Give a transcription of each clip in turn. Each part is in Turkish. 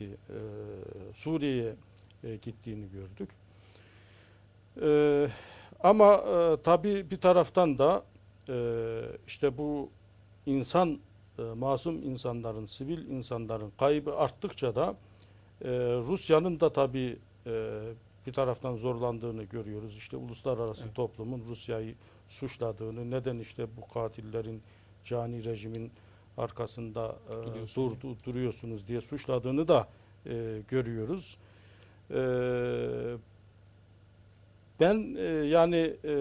E, Suriye'ye e, gittiğini gördük. E, ama e, tabii bir taraftan da e, işte bu insan, e, masum insanların, sivil insanların kaybı arttıkça da e, Rusya'nın da tabii e, bir taraftan zorlandığını görüyoruz. İşte uluslararası Evet. toplumun Rusya'yı suçladığını, neden işte bu katillerin cani rejimin arkasında e, Duruyorsun durdu, duruyorsunuz diye suçladığını da e, görüyoruz. E, ben e, yani e,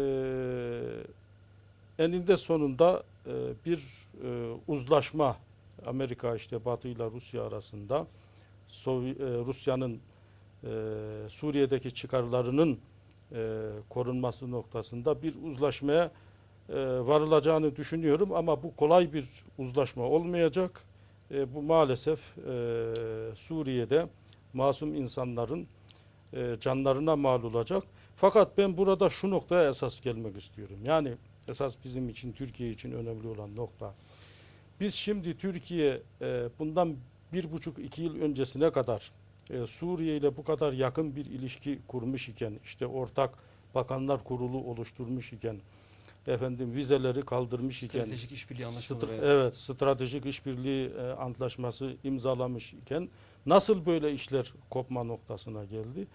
eninde sonunda e, bir e, uzlaşma Amerika işte Batı ile Rusya arasında Sovi- e, Rusya'nın e, Suriye'deki çıkarlarının e, korunması noktasında bir uzlaşmaya varılacağını düşünüyorum ama bu kolay bir uzlaşma olmayacak. E, bu maalesef e, Suriye'de masum insanların e, canlarına mal olacak. Fakat ben burada şu noktaya esas gelmek istiyorum. Yani esas bizim için Türkiye için önemli olan nokta. Biz şimdi Türkiye e, bundan bir buçuk iki yıl öncesine kadar e, Suriye ile bu kadar yakın bir ilişki kurmuş iken işte ortak bakanlar kurulu oluşturmuş iken efendim vizeleri kaldırmış iken Stratejik işbirliği Stra- anlaşmaları. evet, stratejik işbirliği e, antlaşması imzalamış iken nasıl böyle işler kopma noktasına geldi?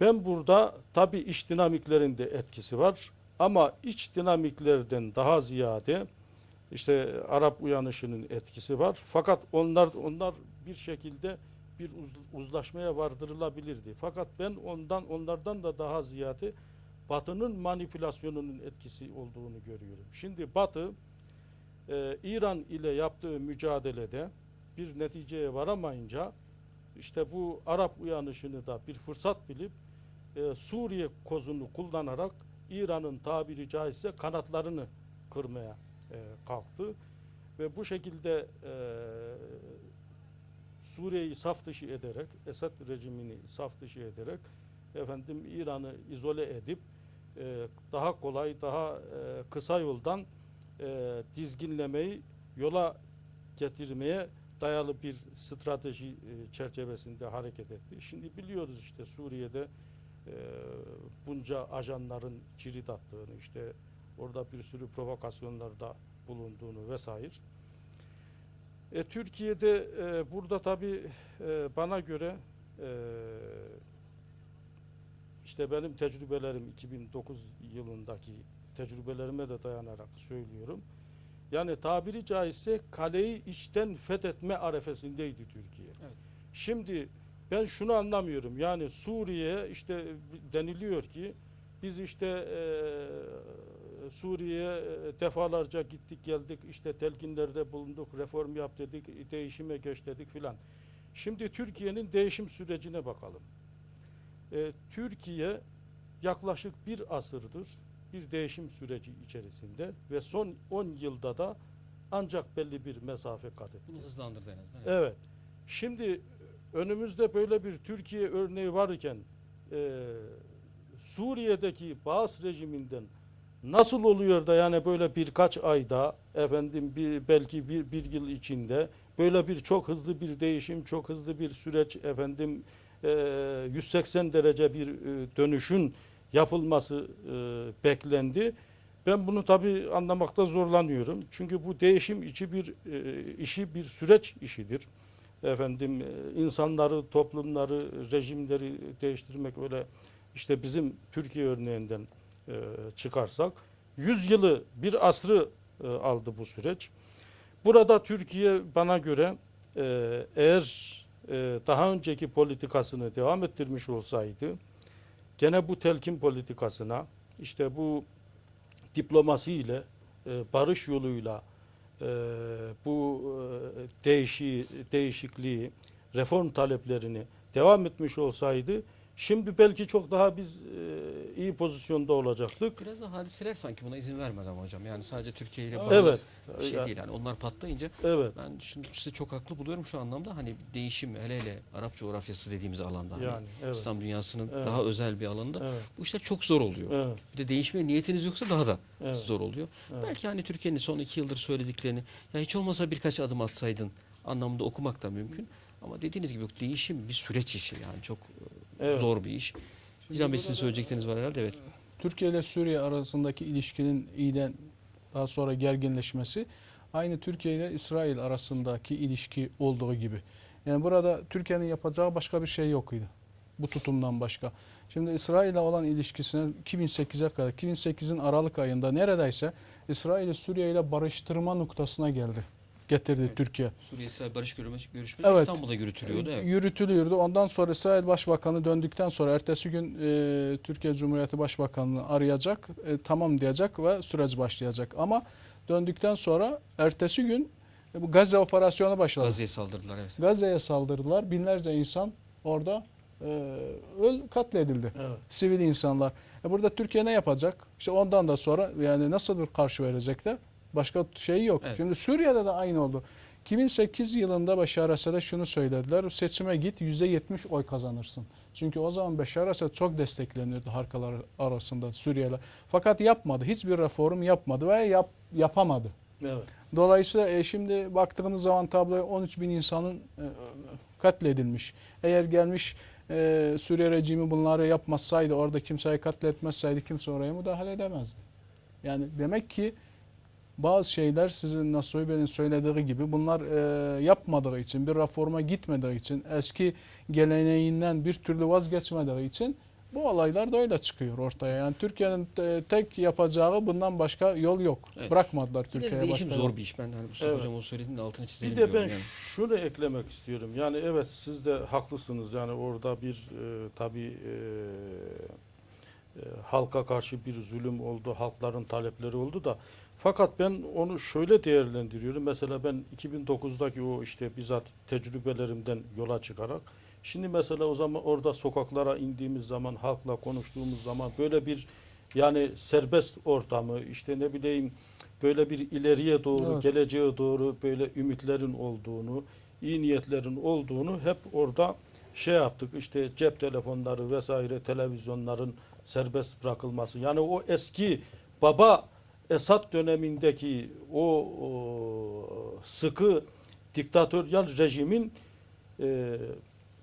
Ben burada tabii iç dinamiklerin de etkisi var ama iç dinamiklerden daha ziyade işte Arap uyanışının etkisi var. Fakat onlar onlar bir şekilde bir uz- uzlaşmaya vardırılabilirdi. Fakat ben ondan onlardan da daha ziyade Batı'nın manipülasyonunun etkisi olduğunu görüyorum. Şimdi Batı e, İran ile yaptığı mücadelede bir neticeye varamayınca işte bu Arap uyanışını da bir fırsat bilip e, Suriye kozunu kullanarak İran'ın tabiri caizse kanatlarını kırmaya e, kalktı ve bu şekilde e, Suriye'yi saf dışı ederek Esad rejimini saf dışı ederek efendim İran'ı izole edip e, daha kolay daha e, kısa yoldan e, dizginlemeyi yola getirmeye dayalı bir strateji e, çerçevesinde hareket etti. Şimdi biliyoruz işte Suriye'de e, bunca ajanların cirit attığını, işte orada bir sürü provokasyonlarda bulunduğunu vesaire. E, Türkiye'de e, burada tabii e, bana göre e, işte benim tecrübelerim 2009 yılındaki tecrübelerime de dayanarak söylüyorum. Yani tabiri caizse kaleyi içten fethetme arefesindeydi Türkiye. Evet. Şimdi ben şunu anlamıyorum. Yani Suriye işte deniliyor ki biz işte eee, Suriye'ye e, defalarca gittik geldik işte telkinlerde bulunduk reform yap dedik değişime geç dedik filan. Şimdi Türkiye'nin değişim sürecine bakalım. E, Türkiye yaklaşık bir asırdır bir değişim süreci içerisinde ve son 10 yılda da ancak belli bir mesafe kat etti. Bunu hızlandırdı en azından. Evet. Şimdi önümüzde böyle bir Türkiye örneği varken e, Suriye'deki Baas rejiminden nasıl oluyor da yani böyle birkaç ayda efendim bir, belki bir, bir yıl içinde böyle bir çok hızlı bir değişim, çok hızlı bir süreç efendim e, 180 derece bir e, dönüşün yapılması e, beklendi. Ben bunu tabii anlamakta zorlanıyorum. Çünkü bu değişim içi bir e, işi bir süreç işidir. Efendim e, insanları, toplumları, rejimleri değiştirmek öyle işte bizim Türkiye örneğinden e, çıkarsak 100 yılı bir asrı e, aldı bu süreç. Burada Türkiye bana göre e, eğer e, daha önceki politikasını devam ettirmiş olsaydı gene bu telkin politikasına işte bu diplomasiyle e, barış yoluyla e, bu e, değişi, değişikliği, reform taleplerini devam etmiş olsaydı şimdi belki çok daha biz e, iyi pozisyonda olacaktık. Biraz da hadiseler sanki buna izin vermedi ama hocam. Yani sadece Türkiye ile bağlı Evet. bir şey Ya- değil. Yani onlar patlayınca Evet. ben şimdi sizi çok haklı buluyorum şu anlamda. Hani değişim hele hele Arap coğrafyası dediğimiz alanda. hani Yani evet. İslam dünyasının Evet. daha özel bir alanda. Evet. Bu işler çok zor oluyor. Evet. Bir de değişmeye niyetiniz yoksa daha da Evet. zor oluyor. Evet. Belki hani Türkiye'nin son iki yıldır söylediklerini ya hiç olmasa birkaç adım atsaydın anlamında okumak da mümkün. Ama dediğiniz gibi değişim bir süreç işi yani çok e, Evet. zor bir iş. İlhan Bey sizin söyleyecekleriniz var herhalde evet. Türkiye ile Suriye arasındaki ilişkinin iyiden daha sonra gerginleşmesi aynı Türkiye ile İsrail arasındaki ilişki olduğu gibi. Yani burada Türkiye'nin yapacağı başka bir şey yok idi. Bu tutumdan başka. Şimdi İsrail ile olan ilişkisine 2008'e kadar, 2008'in Aralık ayında neredeyse İsrail'i Suriye ile barıştırma noktasına geldi. Getirdi Evet. Türkiye. Suriye İsrail barış görüşmesi, görüşmesi Evet. İstanbul'da yürütülüyordu. Evet. Yürütülüyordu. Ondan sonra İsrail Başbakanı döndükten sonra ertesi gün e, Türkiye Cumhuriyeti Başbakanı'nı arayacak, e, tamam diyecek ve süreç başlayacak. Ama döndükten sonra ertesi gün e, bu Gazze operasyonu başladı. Gazze'ye saldırdılar evet. Gazze'ye saldırdılar. Binlerce insan orada e, öl katledildi. Evet. Sivil insanlar. E, burada Türkiye ne yapacak? İşte ondan da sonra yani nasıl bir karşı verecek de başka şey yok. Evet. Şimdi Suriye'de de aynı oldu. 2008 yılında Beşar Esad'a şunu söylediler. Seçime git %70 oy kazanırsın. Çünkü o zaman Beşar Esad çok desteklenirdi halkalar arasında Suriyeliler. Fakat yapmadı. Hiçbir reform yapmadı ve yap, yapamadı. Evet. Dolayısıyla e, şimdi baktığınız zaman tabloya 13 bin insanın e, katledilmiş. Eğer gelmiş e, Suriye rejimi bunları yapmasaydı, orada kimseyi katletmezseydi kimse oraya müdahale edemezdi. Yani demek ki bazı şeyler sizin Nasuhi Bey'in söylediği gibi bunlar e, yapmadığı için, bir reforma gitmediği için, eski geleneğinden bir türlü vazgeçmediği için bu olaylar da öyle çıkıyor ortaya. Yani Türkiye'nin e, tek yapacağı bundan başka yol yok. Evet. Bırakmadılar Türkiye'ye başka zor bir iş. Ben hani Mustafa Evet. Hocam o söylediğinde altını çizelim Bir de ben yani. şunu eklemek istiyorum. Yani evet siz de haklısınız. Yani orada bir e, tabii e, e, halka karşı bir zulüm oldu, halkların talepleri oldu da fakat ben onu şöyle değerlendiriyorum. Mesela ben 2009'daki o işte bizzat tecrübelerimden yola çıkarak şimdi mesela o zaman orada sokaklara indiğimiz zaman halkla konuştuğumuz zaman böyle bir yani serbest ortamı işte ne bileyim böyle bir ileriye doğru Evet. geleceğe doğru böyle ümitlerin olduğunu iyi niyetlerin olduğunu hep orada şey yaptık işte cep telefonları vesaire televizyonların serbest bırakılması yani o eski baba Esad dönemindeki o, o sıkı diktatöryal rejimin e,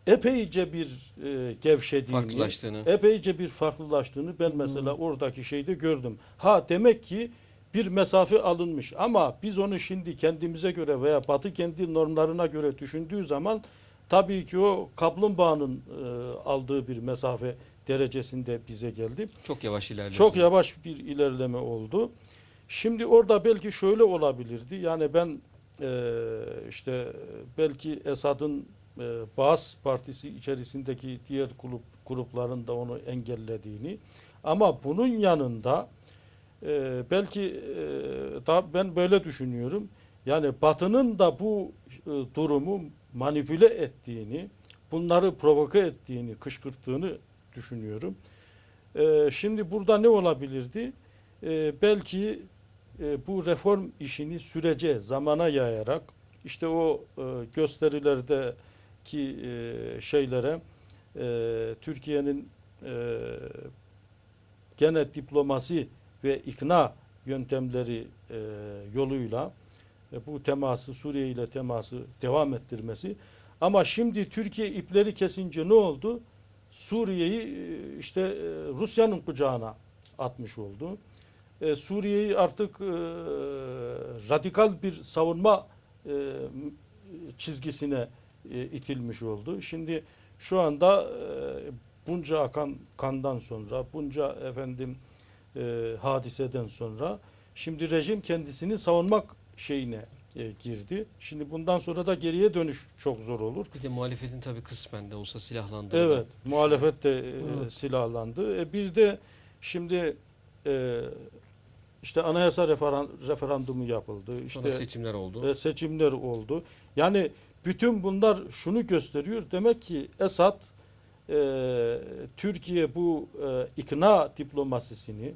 epeyce bir e, gevşediğini, epeyce bir farklılaştığını ben mesela oradaki şeyde gördüm. Ha demek ki bir mesafe alınmış. Ama biz onu şimdi kendimize göre veya Batı kendi normlarına göre düşündüğü zaman tabii ki o kaplumbağanın e, aldığı bir mesafe derecesinde bize geldi. Çok yavaş ilerliyor. Çok yavaş bir ilerleme oldu. Şimdi orada belki şöyle olabilirdi. Yani ben e, işte belki Esad'ın e, Baas Partisi içerisindeki diğer grup grupların da onu engellediğini ama bunun yanında e, belki e, da ben böyle düşünüyorum. Yani Batı'nın da bu e, durumu manipüle ettiğini, bunları provoke ettiğini, kışkırttığını düşünüyorum. Ee, şimdi burada ne olabilirdi? Ee, belki e, bu reform işini sürece, zamana yayarak işte o e, gösterilerdeki e, şeylere e, Türkiye'nin e, gene diplomasi ve ikna yöntemleri e, yoluyla e, bu teması Suriye ile teması devam ettirmesi. Ama şimdi Türkiye ipleri kesince ne oldu? Suriye'yi e, işte e, Rusya'nın kucağına atmış oldu. E, Suriye'yi artık radikal bir savunma çizgisine itilmiş oldu. Şimdi şu anda bunca akan kandan sonra, bunca efendim hadiseden sonra şimdi rejim kendisini savunmak şeyine e, girdi. Şimdi bundan sonra da geriye dönüş çok zor olur. Bir de muhalefetin tabii kısmen de olsa silahlandığı. Evet, muhalefet de e, silahlandı. E, bir de şimdi e, işte anayasa referan, referandumu yapıldı. Sonra İşte seçimler oldu. e, seçimler oldu. Yani bütün bunlar şunu gösteriyor. Demek ki Esad e, Türkiye bu e, ikna diplomasisini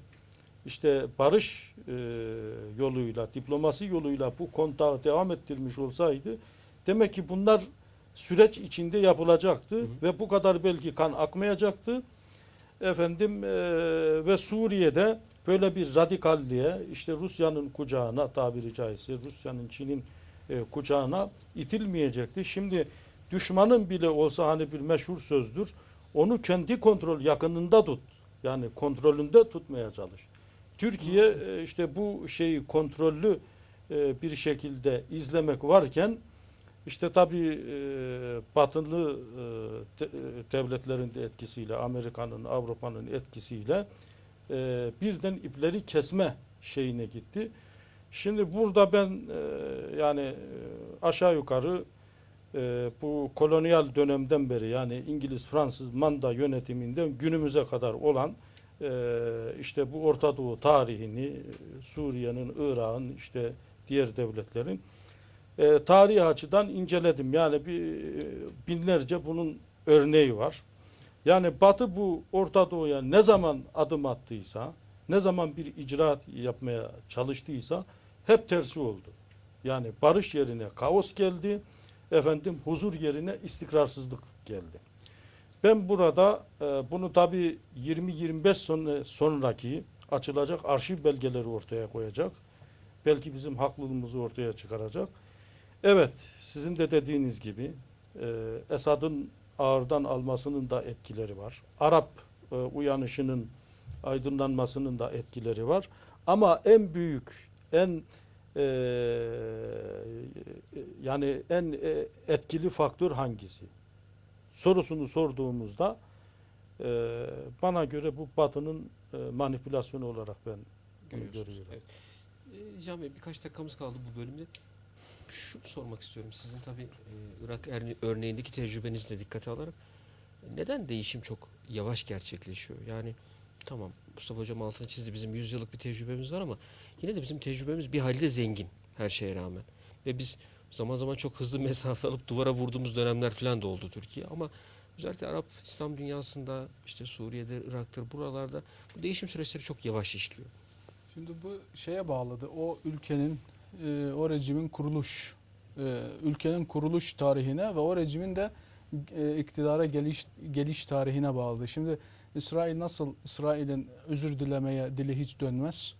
işte barış e, yoluyla, diplomasi yoluyla bu kontağı devam ettirmiş olsaydı demek ki bunlar süreç içinde yapılacaktı Hı hı. ve bu kadar belki kan akmayacaktı. Efendim e, ve Suriye'de böyle bir radikalliğe işte Rusya'nın kucağına tabiri caizse Rusya'nın Çin'in e, kucağına itilmeyecekti. Şimdi düşmanın bile olsa hani bir meşhur sözdür. Onu kendi kontrol yakınında tut. Yani kontrolünde tutmaya çalış. Türkiye e, işte bu şeyi kontrollü e, bir şekilde izlemek varken işte tabii e, batılı de- devletlerin de etkisiyle, Amerika'nın, Avrupa'nın etkisiyle birden ipleri kesme şeyine gitti. Şimdi burada ben yani aşağı yukarı bu kolonyal dönemden beri yani İngiliz, Fransız manda yönetiminden günümüze kadar olan işte bu Orta Doğu tarihini, Suriye'nin, Irak'ın işte diğer devletlerin e, tarihi açıdan inceledim. Yani bir e, binlerce bunun örneği var. Yani Batı bu Orta Doğu'ya ne zaman adım attıysa, ne zaman bir icraat yapmaya çalıştıysa hep tersi oldu. Yani barış yerine kaos geldi, efendim huzur yerine istikrarsızlık geldi. Ben burada e, bunu tabii 20-25 son, sonraki açılacak arşiv belgeleri ortaya koyacak. Belki bizim haklılığımızı ortaya çıkaracak. Evet, sizin de dediğiniz gibi e, Esad'ın ağırdan almasının da etkileri var. Arap e, uyanışının aydınlanmasının da etkileri var. Ama en büyük, en e, yani en e, etkili faktör hangisi? Sorusunu sorduğumuzda e, bana göre bu Batı'nın e, manipülasyonu olarak ben bunu görüyorum. Evet. Ee, Can Bey birkaç dakikamız kaldı bu bölümde. Şunu sormak istiyorum. Sizin tabii e, Irak örneğindeki tecrübenizle dikkate alarak e, neden değişim çok yavaş gerçekleşiyor? Yani tamam Mustafa Hocam altını çizdi. Bizim 100 yıllık bir tecrübemiz var ama yine de bizim tecrübemiz bir halde zengin her şeye rağmen. Ve biz zaman zaman çok hızlı mesafe alıp duvara vurduğumuz dönemler falan da oldu Türkiye. Ama özellikle Arap İslam dünyasında işte Suriye'de, Irak'tır buralarda bu değişim süreçleri çok yavaş işliyor. Şimdi bu şeye bağladı. O ülkenin, e, o rejimin kuruluş, e, ülkenin kuruluş tarihine ve o rejimin de e, iktidara geliş geliş tarihine bağlı. Şimdi İsrail nasıl İsrail'in özür dilemeye dili hiç dönmez.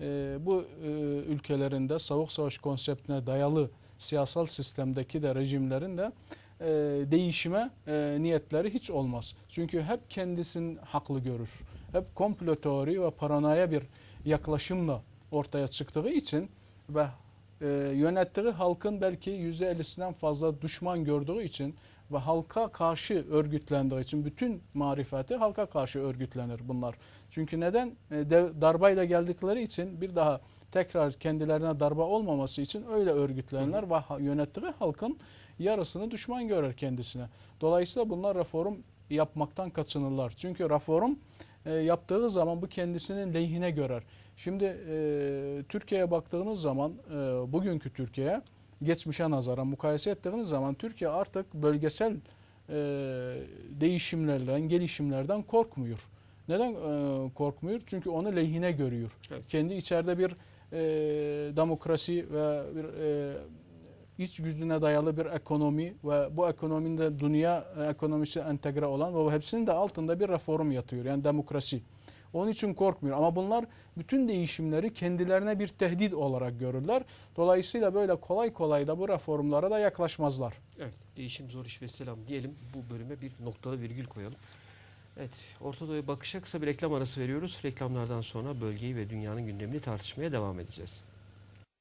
E, bu e, ülkelerinde soğuk savaş konseptine dayalı siyasal sistemdeki de rejimlerin de e, değişime e, niyetleri hiç olmaz. Çünkü hep kendisini haklı görür. Hep komplo teori ve paranoya bir yaklaşımla ortaya çıktığı için ve e, yönettiği halkın belki %50'sinden fazla düşman gördüğü için ve halka karşı örgütlendiği için bütün marifeti halka karşı örgütlenir bunlar. Çünkü neden? E, darbayla geldikleri için bir daha tekrar kendilerine darba olmaması için öyle örgütlenirler ve yönettiği halkın yarısını düşman görür kendisine. Dolayısıyla bunlar reform yapmaktan kaçınırlar. Çünkü reform e, yaptığı zaman bu kendisinin lehine görer. Şimdi e, Türkiye'ye baktığınız zaman e, bugünkü Türkiye geçmişe nazaran mukayese ettiğiniz zaman Türkiye artık bölgesel e, değişimlerden, gelişimlerden korkmuyor. Neden e, korkmuyor? Çünkü onu lehine görüyor. Evet. Kendi içeride bir e, demokrasi ve bir e, iç gücüne dayalı bir ekonomi ve bu ekonominin de dünya ekonomisi entegre olan ve hepsinin de altında bir reform yatıyor. Yani demokrasi. Onun için korkmuyor. Ama bunlar bütün değişimleri kendilerine bir tehdit olarak görürler. Dolayısıyla böyle kolay kolay da bu reformlara da yaklaşmazlar. Evet, değişim zor iş ve selam diyelim. Bu bölüme bir noktalı virgül koyalım. Evet, Orta Doğu'ya bakışa kısa bir reklam arası veriyoruz. Reklamlardan sonra bölgeyi ve dünyanın gündemini tartışmaya devam edeceğiz.